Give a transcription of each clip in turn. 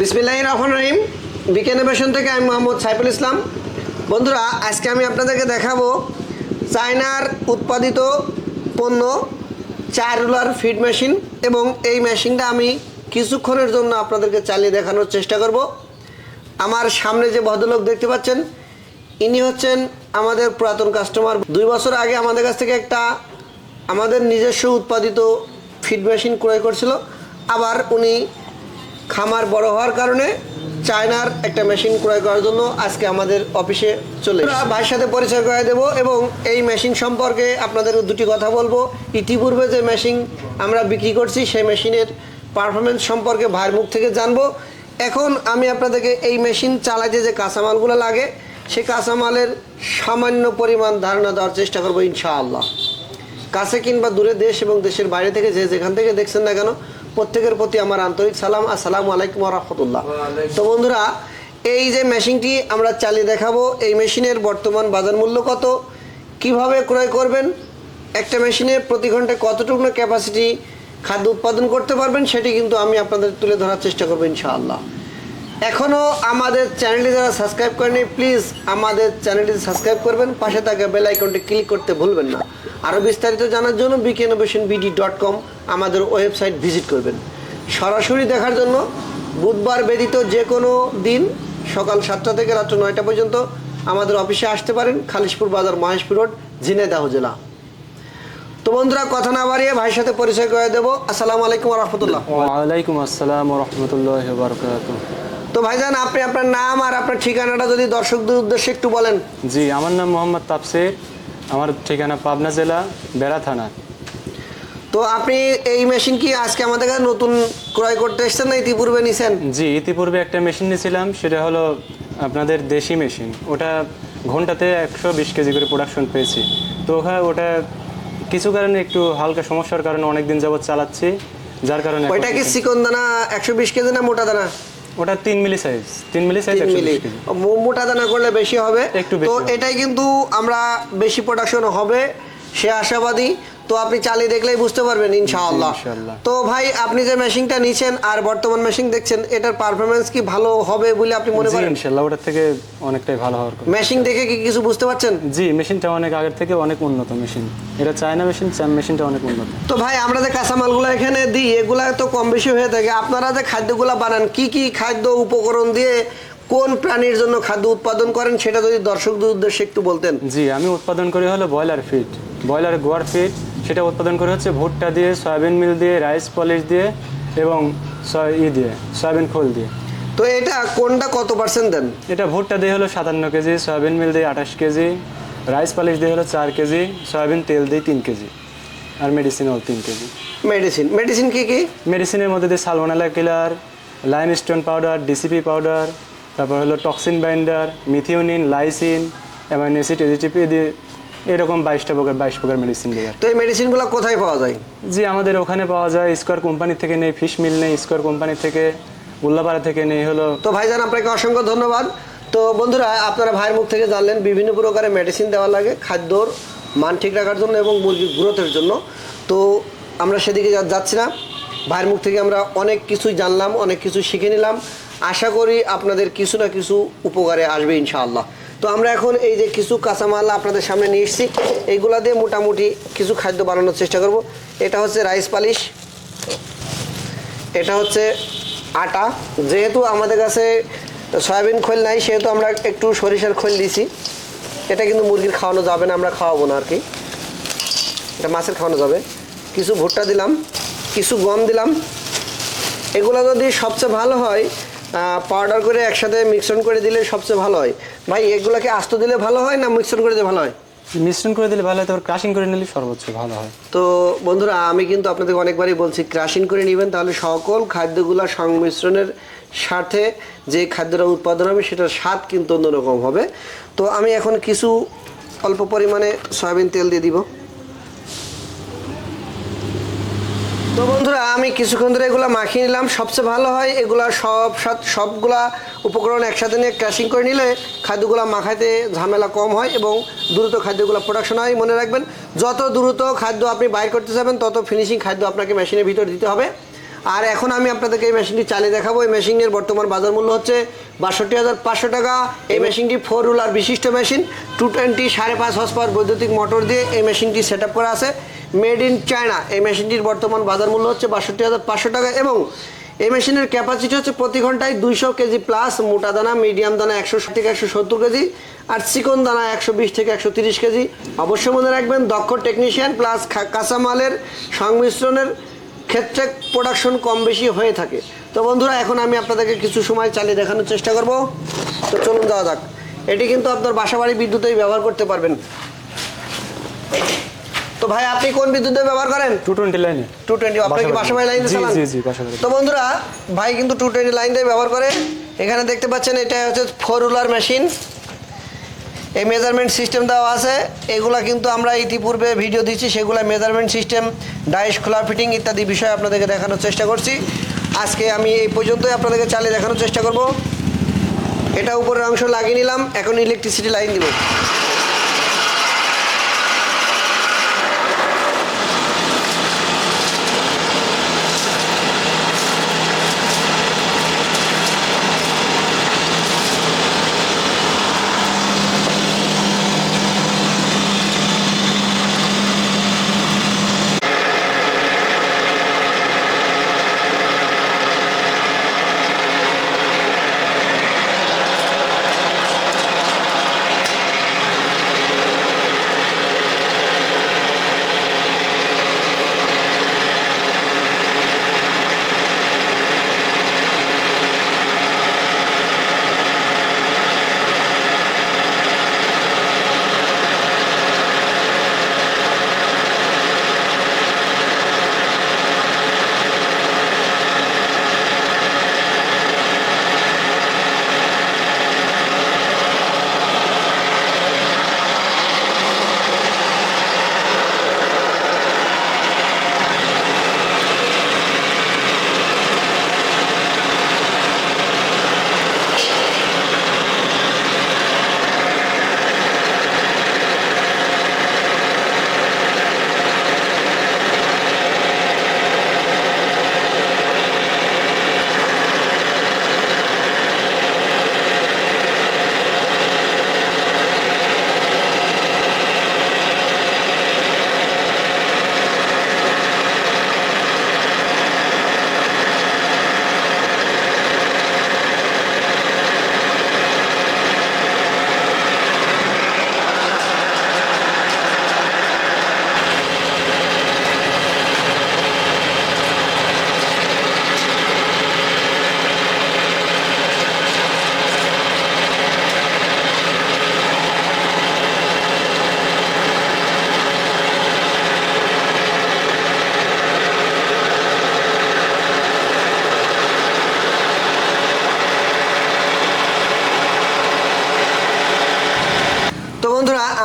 বিসমিল্লাহ রহমান রহিম বিকেনেবেশন থেকে আমি মোহাম্মদ সাইফুল ইসলাম। বন্ধুরা, আজকে আমি আপনাদেরকে দেখাবো চায়নার উৎপাদিত পণ্য, চার রুলার ফিড মেশিন এবং এই মেশিনটা আমি কিছুক্ষণের জন্য আপনাদেরকে চালিয়ে দেখানোর চেষ্টা করব। আমার সামনে যে ভদ্রলোক দেখতে পাচ্ছেন, ইনি হচ্ছেন আমাদের পুরাতন কাস্টমার। দুই বছর আগে আমাদের কাছ থেকে একটা আমাদের নিজস্ব উৎপাদিত ফিড মেশিন ক্রয় করছিল। আবার উনি খামার বড় হওয়ার কারণে চায়নার একটা মেশিন ক্রয় করার জন্য আজকে আমাদের অফিসে চলে ভাইয়ের সাথে পরিচয় করে দেব এবং এই মেশিন সম্পর্কে আপনাদের দুটি কথা বলব। ইতিপূর্বে যে মেশিন আমরা বিক্রি করছি, সেই মেশিনের পারফরমেন্স সম্পর্কে ভাইয়ের মুখ থেকে জানব। এখন আমি আপনাদেরকে এই মেশিন চালাতে যে কাঁচামালগুলো লাগে সেই কাঁচামালের সামান্য পরিমাণ ধারণা দেওয়ার চেষ্টা করব ইনশাআল্লাহ। কাছে কিংবা দূরে দেশ এবং দেশের বাইরে থেকে যে যেখান থেকে দেখছেন না কেন প্রত্যেকের প্রতি আমার আন্তরিক সালাম আসসালামু আলাইকুম রহমতুল্লাহ। তো বন্ধুরা এই যে মেশিনটি আমরা চালিয়ে দেখাবো এই মেশিনের বর্তমান বাজার মূল্য কত কীভাবে ক্রয় করবেন একটা মেশিনে প্রতি ঘন্টায় কতটুকু ক্যাপাসিটি খাদ্য উৎপাদন করতে পারবেন সেটি কিন্তু আমি আপনাদের তুলে ধরার চেষ্টা করব ইনশাআল্লাহ। এখনও আমাদের চ্যানেলটি যারা সাবস্ক্রাইব করেনি প্লিজ আমাদের চ্যানেলটি সাবস্ক্রাইব করবেন। পাশে থাকা বেল আইকনটি ক্লিক করতে ভুলবেন না। আরও বিস্তারিত জানার জন্য বিকেনোভেশন বিডি ডট কম আমাদের ওয়েবসাইট ভিজিট করবেন। সরাসরি দেখার জন্য বুধবার ব্যতীত যে কোনো দিন সকাল সাতটা থেকে রাত্র নয়টা পর্যন্ত আমাদের অফিসে আসতে পারেন খালিশপুর বাজার, মহেশপুর রোড, ঝিনাইদহ জেলা। তো বন্ধুরা, কথা না বাড়িয়ে ভাইয়ের সাথে পরিচয় করে দেবো। আসসালামু আলাইকুম রহমতুল্লাহ। ওয়ালাইকুম আসসালাম রহমতুল্লাহ বারকাত তো ভাইজান আপনি আপনার নাম আর আপনার ঠিকানাটা যদি দর্শকদের উদ্দেশ্যে একটু বলেন। জি আমার নাম মোহাম্মদ তাপসির আমার ঠিকানা পাবনা জেলা বেড়া থানা। তো আপনি এই মেশিন কি আজকে আমাদের কাছে নতুন ক্রয় করতে এসেছেন না ইতিপূর্বে নিছেন? জি ইতিপূর্বে একটা মেশিন নিয়েছিলাম সেটা হলো আপনাদের দেশি মেশিন। ওটা ঘন্টাতে একশো বিশ কেজি করে প্রোডাকশন পেয়েছি। তো ওখানে ওটা কিছু কারণে একটু হালকা সমস্যার কারণে অনেক দিন যাবত চালাচ্ছি যার কারণে ওইটা কি চিকন দানা একশো বিশ কেজি না মোটা দানা? ওটা তিন মিলি সাইজ তিন মিলি সাইজ তিন একশো মিলি। বিশ কেজি। মোটা দানা করলে বেশি হবে। একটু তো এটাই কিন্তু আমরা বেশি প্রোডাকশন হবে সে আশাবাদী। তো আপনি চালিয়ে দেখলেই বুঝতে পারবেন ইনশাআল্লাহ। ইনশাআল্লাহ। তো ভাই আপনি যে মেশিনটা নিছেন আর বর্তমান মেশিন দেখছেন এটার পারফরমেন্স কি ভালো হবে বলে আপনি মনে করেন? ইনশাল্লাহ ওটার থেকে অনেকটাই ভালো হওয়ার কথা। মেশিন দেখে কি কিছু বুঝতে পারছেন? জি মেশিনটা অনেক আগের থেকে অনেক উন্নত মেশিন। এটা চায়না মেশিন মেশিনটা অনেক উন্নত। তো ভাই আমরা যে কাঁচামালগুলো এখানে দিই এগুলা তো কম বেশি হয়ে থাকে। আপনারা যে খাদ্যগুলো বানান কি কি খাদ্য উপকরণ দিয়ে কোন প্রাণীর জন্য খাদ্য উৎপাদন করেন সেটা যদি দর্শকদের উদ্দেশ্যে একটু বলতেন। জি আমি উৎপাদন করি হলো broiler feed. Broiler grower feed সেটা উৎপাদন করি হচ্ছে ভুট্টা দিয়ে সয়াবিন মিল দিয়ে রাইস পলিশ দিয়ে এবং ই দিয়ে সয়াবিন খোল দিয়ে। তো এটা কোনটা কত পার্সেন্ট দেন? এটা ভুট্টা দিয়ে হলো সাতান্ন কেজি সয়াবিন মিল দিয়ে আঠাশ কেজি রাইস পলিশ দিয়ে হলো চার কেজি সয়াবিন তেল দিয়ে তিন কেজি আর মেডিসিন হল তিন কেজি। মেডিসিন মেডিসিন কি কি? মেডিসিনের মধ্যে দিয়ে salmonella killer lime stone powder DCP powder তারপর হলো toxin binder methionine lysine amino acid A G T P দিয়ে এরকম বাইশটা প্রকার বাইশ প্রকার মেডিসিন দিয়ে। তো এই মেডিসিনগুলো কোথায় পাওয়া যায়? জি আমাদের ওখানে পাওয়া যায়। স্কোয়ার কোম্পানি থেকে নেই ফিশ মিল নেই স্কোয়ার কোম্পানি থেকে উল্লাপাড়া থেকে নেই হলো তো ভাইজান আপনাকে অসংখ্য ধন্যবাদ। তো বন্ধুরা আপনারা ভাইয়ের মুখ থেকে জানলেন বিভিন্ন প্রকারের মেডিসিন দেওয়া লাগে খাদ্যর মান ঠিক রাখার জন্য এবং মুরগির গ্রোথের জন্য। তো আমরা সেদিকে যাচ্ছি না। ভাইয়ের মুখ থেকে আমরা অনেক কিছুই জানলাম অনেক কিছু শিখে নিলাম। আশা করি আপনাদের কিছু না কিছু উপকারে আসবে ইনশাআল্লাহ। তো আমরা এখন এই যে কিছু কাঁচামাল আপনাদের সামনে নিয়ে এসেছি এইগুলা দিয়ে মোটামুটি কিছু খাদ্য বানানোর চেষ্টা করব। এটা হচ্ছে রাইস পালিশ, এটা হচ্ছে আটা। যেহেতু আমাদের কাছে সয়াবিন খোল নাই, সেহেতু আমরা একটু সরিষার খোল দিছি। এটা কিন্তু মুরগির খাওয়ানো যাবে না, আমরা খাওয়াবো না আর কি। এটা মাছের খাওয়ানো যাবে। কিছু ভুট্টা দিলাম, কিছু গম দিলাম। এগুলো যদি সবচেয়ে ভালো হয় পাউডার করে একসাথে মিশ্রণ করে দিলে সবচেয়ে ভালো হয়। ভাই এগুলোকে আস্ত দিলে ভালো হয় না মিশ্রণ করে দিলে ভালো হয়? মিশ্রণ করে দিলে ভালো হয় তারপর ক্রাশিং করে নিলে সর্বোচ্চ ভালো হয়। তো বন্ধুরা আমি কিন্তু আপনাদের অনেকবারই বলছি ক্রাশিং করে নেবেন তাহলে সকল খাদ্যগুলা সংমিশ্রণের সাথে যে খাদ্যটা উৎপাদন হবে সেটার স্বাদ কিন্তু অন্যরকম হবে। তো আমি এখন কিছু অল্প পরিমাণে সয়াবিন তেল দিয়ে দিব। তো বন্ধুরা, আমি কিছুক্ষণ ধরে এগুলো মাখিয়ে নিলাম। সবচেয়ে ভালো হয় এগুলা সব সবগুলা উপকরণ একসাথে নিয়ে ক্রাশিং করে নিলে খাদ্যগুলো মাখাইতে ঝামেলা কম হয় এবং দ্রুত খাদ্যগুলো প্রোডাকশন হয়। মনে রাখবেন, যত দ্রুত খাদ্য আপনি বাইর করতে যাবেন, তত ফিনিশিং খাদ্য আপনাকে মেশিনের ভিতর দিতে হবে। আর এখন আমি আপনাদেরকে এই মেশিনটি চালিয়ে দেখাবো। এই মেশিনের বর্তমান বাজার মূল্য হচ্ছে বাষট্টি হাজার পাঁচশো টাকা। এই মেশিনটি ফোর রুলার বিশিষ্ট মেশিন টু টোয়েন্টি সাড়ে পাঁচ হর্স পাওয়ার বৈদ্যুতিক মোটর দিয়ে এই মেশিনটি সেট করা আছে। মেড ইন চায়না এই মেশিনটির বর্তমান বাজার মূল্য হচ্ছে বাষট্টি হাজার পাঁচশো টাকা এবং এই মেশিনের ক্যাপাসিটি হচ্ছে প্রতি ঘন্টায় দুইশো কেজি প্লাস মোটা দানা মিডিয়াম দানা একশো ষাট থেকে একশো সত্তর কেজি আর চিকন দানা একশো বিশ থেকে একশো তিরিশ কেজি। অবশ্যই মনে রাখবেন দক্ষ টেকনিশিয়ান প্লাস কাঁচামালের সংমিশ্রণের ক্ষেত্রে প্রোডাকশন কম বেশি হয়ে থাকে। তো বন্ধুরা এখন আমি আপনাদেরকে কিছু সময় চালিয়ে দেখানোর চেষ্টা করব। তো চলুন যাওয়া যাক। এটি কিন্তু আপনার বাসা বাড়ি বিদ্যুতেই ব্যবহার করতে পারবেন। তো ভাই আপনি কোন বিদ্যুতে ব্যবহার করেন? টু টোয়েন্টি লাইনে টু টোয়েন্টি আপনার কি বাসা বাড়ি লাইন বাড়ি তো বন্ধুরা ভাই কিন্তু টু টোয়েন্টি লাইন দিয়ে ব্যবহার করে। এখানে দেখতে পাচ্ছেন এটা হচ্ছে ফোর রুলার মেশিন এই মেজারমেন্ট সিস্টেম দেওয়া আছে। এগুলা কিন্তু আমরা ইতিপূর্বে ভিডিও দিচ্ছি সেগুলো মেজারমেন্ট সিস্টেম ডাইস খোলা ফিটিং ইত্যাদি বিষয়ে আপনাদেরকে দেখানোর চেষ্টা করছি। আজকে আমি এই পর্যন্তই আপনাদেরকে চালিয়ে দেখানোর চেষ্টা করব। এটা উপরের অংশ লাগিয়ে নিলাম, এখন ইলেকট্রিসিটি লাইন দিব।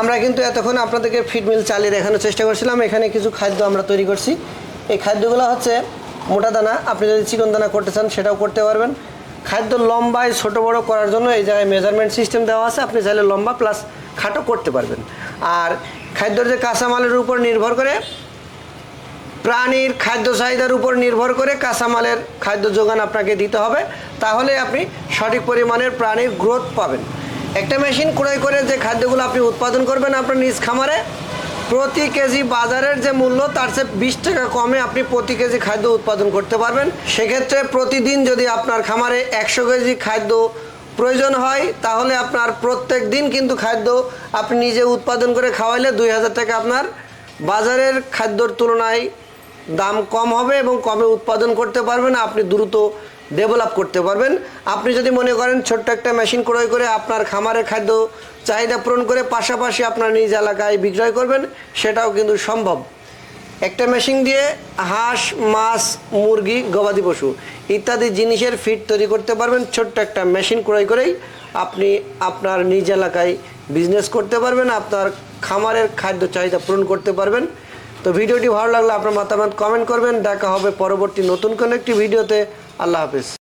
আমরা কিন্তু এতক্ষণ আপনাদেরকে ফিডমিল চালিয়ে দেখানোর চেষ্টা করছিলাম। এখানে কিছু খাদ্য আমরা তৈরি করছি। এই খাদ্যগুলো হচ্ছে মোটা দানা। আপনি যদি চিকন দানা করতে চান, সেটাও করতে পারবেন। খাদ্য লম্বায় ছোট বড় করার জন্য এই জায়গায় মেজারমেন্ট সিস্টেম দেওয়া আছে। আপনি চাইলে লম্বা প্লাস খাটো করতে পারবেন। আর খাদ্যর যে কাঁচামালের উপর নির্ভর করে, প্রাণীর খাদ্য চাহিদার উপর নির্ভর করে কাঁচামালের খাদ্য যোগান আপনাকে দিতে হবে। তাহলে আপনি সঠিক পরিমাণের প্রাণীর গ্রোথ পাবেন। একটা মেশিন ক্রয় করে যে খাদ্যগুলো আপনি উৎপাদন করবেন আপনার নিজ খামারে, প্রতি কেজি বাজারের যে মূল্য, তার চেয়ে বিশ টাকা কমে আপনি প্রতি কেজি খাদ্য উৎপাদন করতে পারবেন। সেক্ষেত্রে প্রতিদিন যদি আপনার খামারে একশো কেজি খাদ্য প্রয়োজন হয়, তাহলে আপনার প্রত্যেক দিন কিন্তু খাদ্য আপনি নিজে উৎপাদন করে খাওয়াইলে দুই হাজার টাকা আপনার বাজারের খাদ্যর তুলনায় দাম কম হবে এবং কমে উৎপাদন করতে পারবেন। আপনি দ্রুত ডেভেলপ করতে পারবেন। আপনি যদি মনে করেন ছোট্ট একটা মেশিন ক্রয় করে আপনার খামারের খাদ্য চাহিদা পূরণ করে পাশাপাশি আপনার নিজ এলাকায় বিক্রয় করবেন, সেটাও কিন্তু সম্ভব। একটা মেশিন দিয়ে হাঁস, মাছ, মুরগি, গবাদি পশু ইত্যাদি জিনিসের ফিড তৈরি করতে পারবেন। ছোট্ট একটা মেশিন ক্রয় করেই আপনি আপনার নিজ এলাকায় বিজনেস করতে পারবেন, আপনার খামারের খাদ্য চাহিদা পূরণ করতে পারবেন। তো ভিডিওটি ভালো লাগলে আপনার মতামত কমেন্ট করবেন। দেখা হবে পরবর্তী নতুন কোনো একটি ভিডিওতে। আল্লাহ হাফিজ।